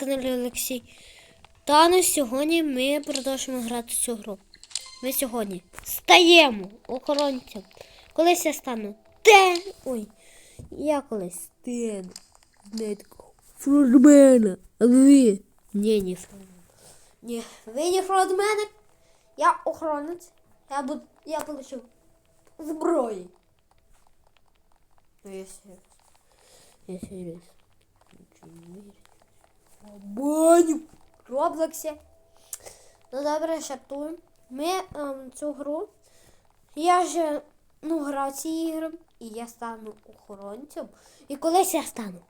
каналі Олексій. Та на сьогодні ми продовжуємо грати цю гру. Ми сьогодні стаємо охоронцем. Колись я стану те. Ой, я колись стану. Знаєте, фрудмена. А ви? Ні, не фрудмена. Ні, ви не фрудмена. Я охоронець. Я буду. Я получу зброї. Ну, я серйозно. Я серйозно. Баню. В Роблоксі. Ну добре, шартуємо. Ми ем, цю гру. Я ж ну, грав ці ігри, і я стану охоронцем. І колись я стану.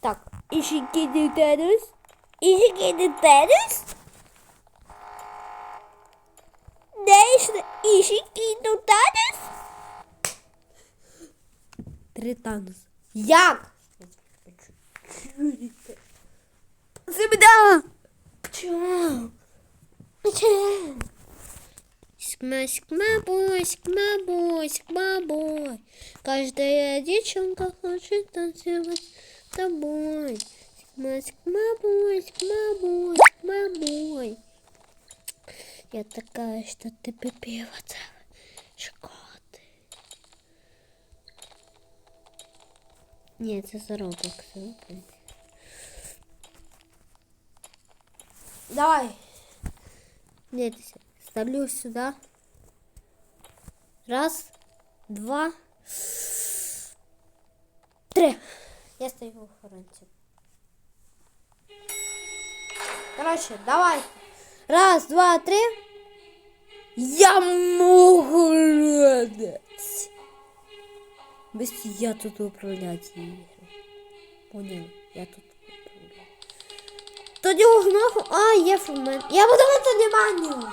Так, Ішікі Тедус. Ішікі Тедус. Де Ішікі Тедус? Тританус. Як? Земля! Чому? Чому? Скма, скма, бой, скма. Каждая девчонка хочет танцевать с тобой. Скма, скма, бой, скма. Я такая, что ты пипеваться. Шоколад. Ні, це заробок. Давай. Дивіться, ставлю сюди. Раз, два, три. Я стою в охоронці. Короче, давай. Раз, два, три. Я молодець. Без я тут управлять її. Понял, я тут управляю. Тоді угноху. А, є фрумен. Я буду на внимание.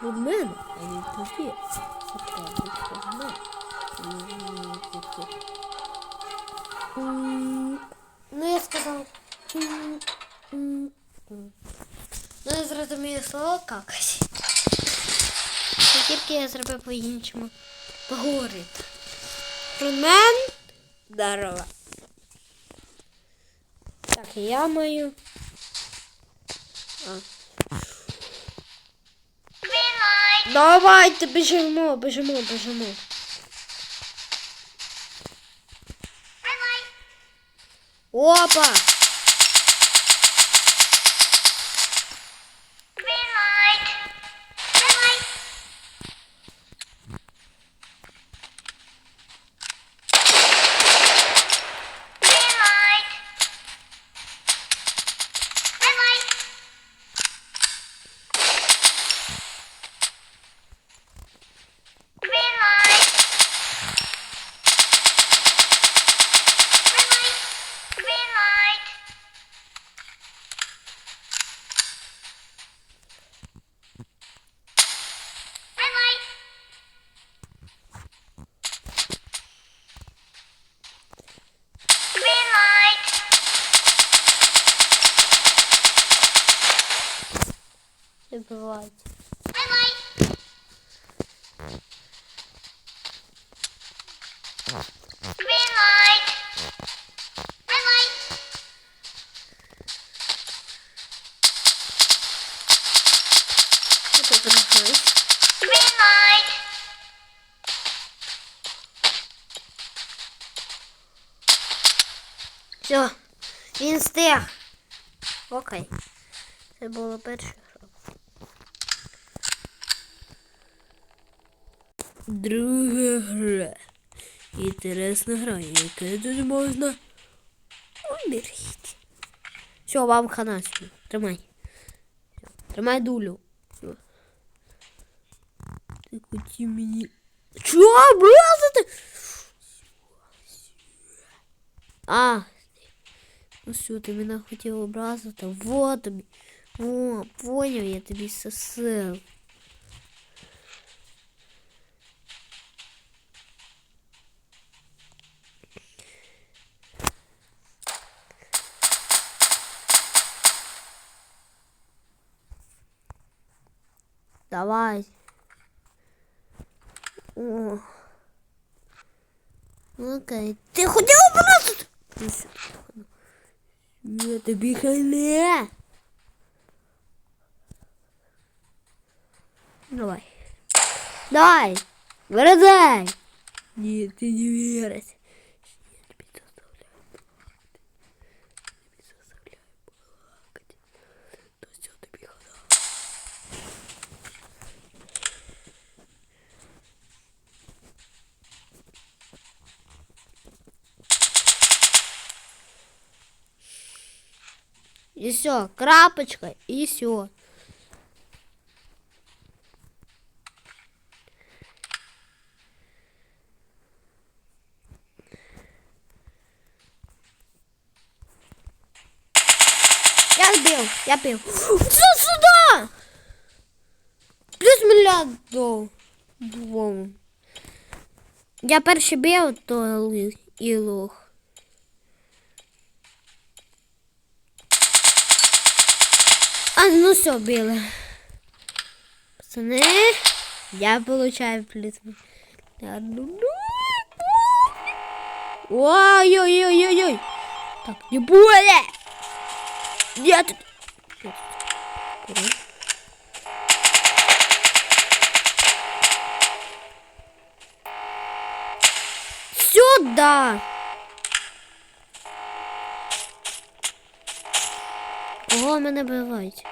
Фрумен, а не тобі. Це. М, Ну, я м. Ну, я зрозумію слово какать. Це Тільки я зробив по-іншому. Поговорити. Фрумен. Здорово. Так, я маю. А. Давайте біжимо, біжимо, біжимо. Опа! Це програй. Все, він стих. Окей. Це було перше. Друга гра. Інтересна гра, яка тут можна умерти. Все, вам хана. Тримай. Тримай дулю. Всё. Ти хотів мені. Чого образити? А. Ну все, ти мене хотів образити. Вот тобі. О, поняв, я тобі сосив. Давай. О. Ну-ка, ти хотів просто? Я тобі хане. Давай. Давай. Вырезай. Нет, ты не веришь. И все, крапочка, и все. Я бил, я бил. Все сюда! Плюс до двом. Я перший бив, то і лох. А, ну все, били. Пацаны, я получаю плюс. Ой-ой-ой-ой-ой. Так, не более. Нет. Сюда. Ого, мене бивають.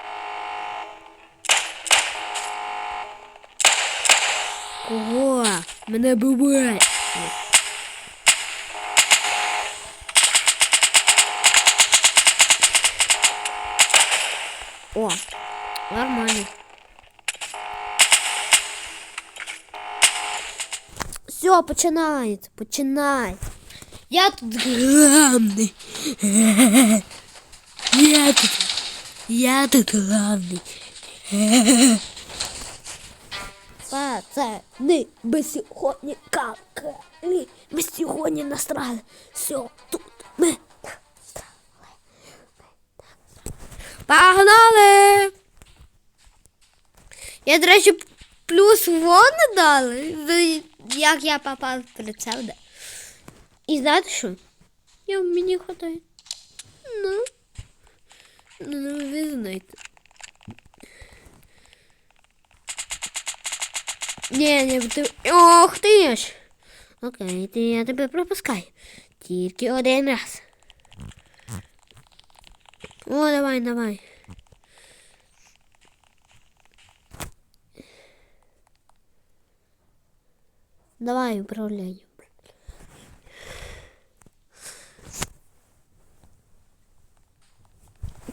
Кого? Мене бивають. О, нормально. Все, починает, починай. Я тут главный. Я тут, я тут главный. Пацаны, ми сьогодні какали. Ми сьогодні настрали. Все, тут ми Погнали! Я, до речі, плюс вон дали, як я попав в прицел. Да. І знаєте що? Я мені хватає. Ну. Ну, ви знаєте. Ні, не ти. Ох ти ж. Окей, ти я тебе пропускаю. Тільки один раз. О, давай, давай. Давай, управляй.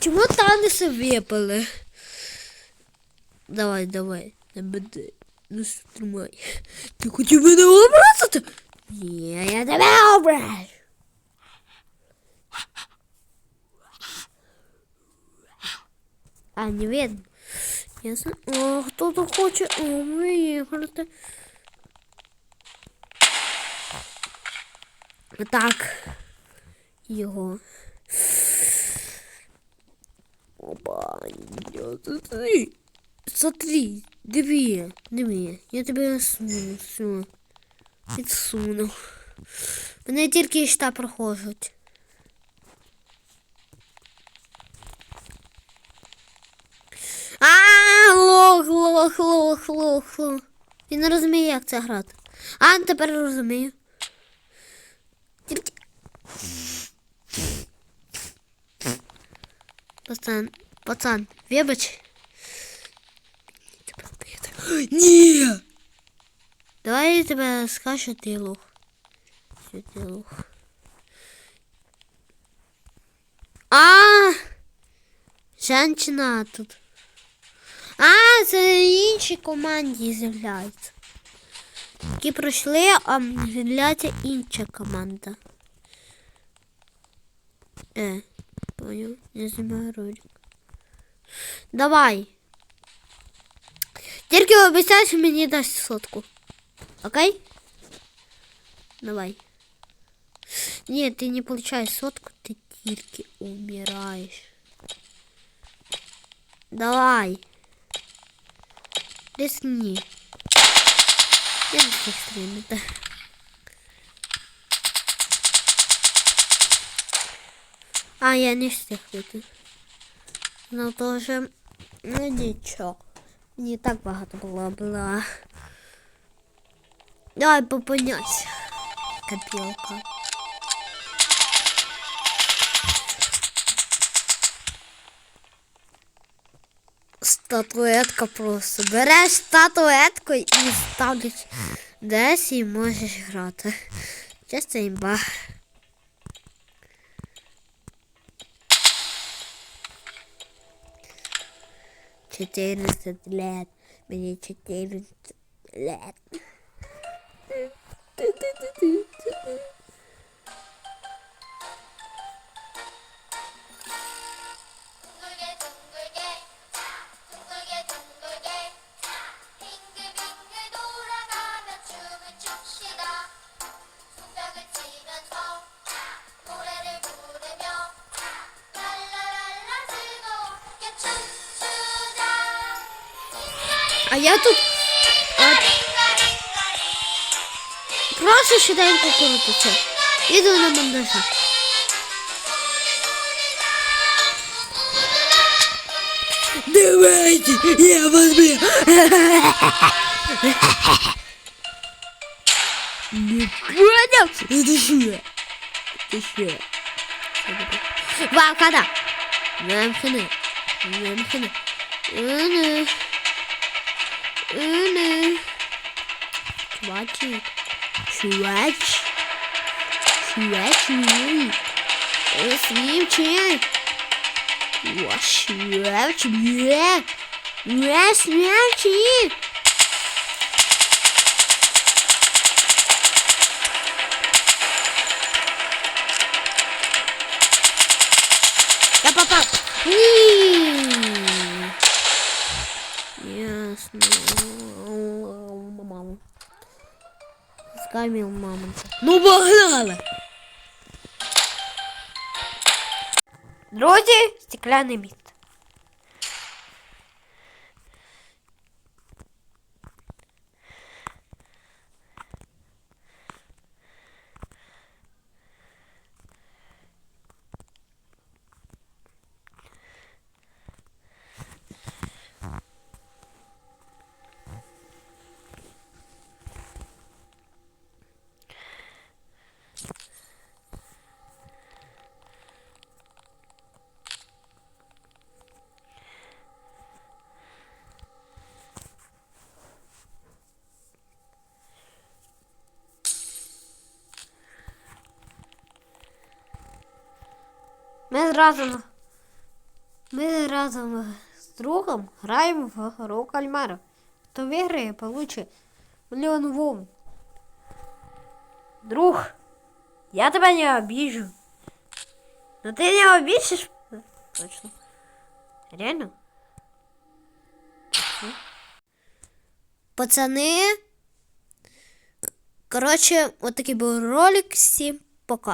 Чому Таниси випали? Давай, давай, не буде. Ну стримай. Ти хотів мене образити? Ні, я тебе ображу. А, не видно. Ясно. О, хто-то хоче о, виїхати. Так. Його. Опа, смотри. Диви, диви. Я тебе суну, все. Підсуну. Мене тільки щта проходять. А, лох, лох, лох, лох, лох. Він не розуміє, як це грати. А, тепер розумію. Тільки. Пацан, пацан. Тебе. Ні! Давай я тебе скажу, що ти лох. Що ти лох. А! Женщина тут. А, це інші команді з'являються. Які пройшли, а з'являється інша команда. Е, понял, я знімаю ролик. Давай. Тільки обіцяй, що мені дасть сотку. Окей? Давай. Ні, ти не получаєш сотку, ти тільки умираєш. Давай. Рискни. Я не хочу стріляти. А, я не встиг вийти. Ну тоже, ну нічого. Не так багато було була. Давай попоняйся. Копілка. Статуетка просто. Береш статуетку і ставиш десь і можеш грати. Чисто імба. Четырнадцать лет. Мне четырнадцать лет. я тут от, просто швиденько крутиться. Іду на монтажа. Давайте, я вас бью. Не понял? Это что? Это что? Вам когда? Нам хана. Нам хана. Ana. Chuate. Chuate. Chuate. É Esse tinha. Chuate. É Chuate. Dá papá. Tá, tá. Ih! Маму. Скамил мамонта. Ну погнали. Друзі, стеклянний міст. Ми разом. Ми разом з другом граємо в гру кальмара. Хто виграє, получить мільйон вовн. Друг, я тебе не обижу. Но ты не обидишь? Точно. Реально? Пацани. Коротше, от такий був ролик. Всім пока.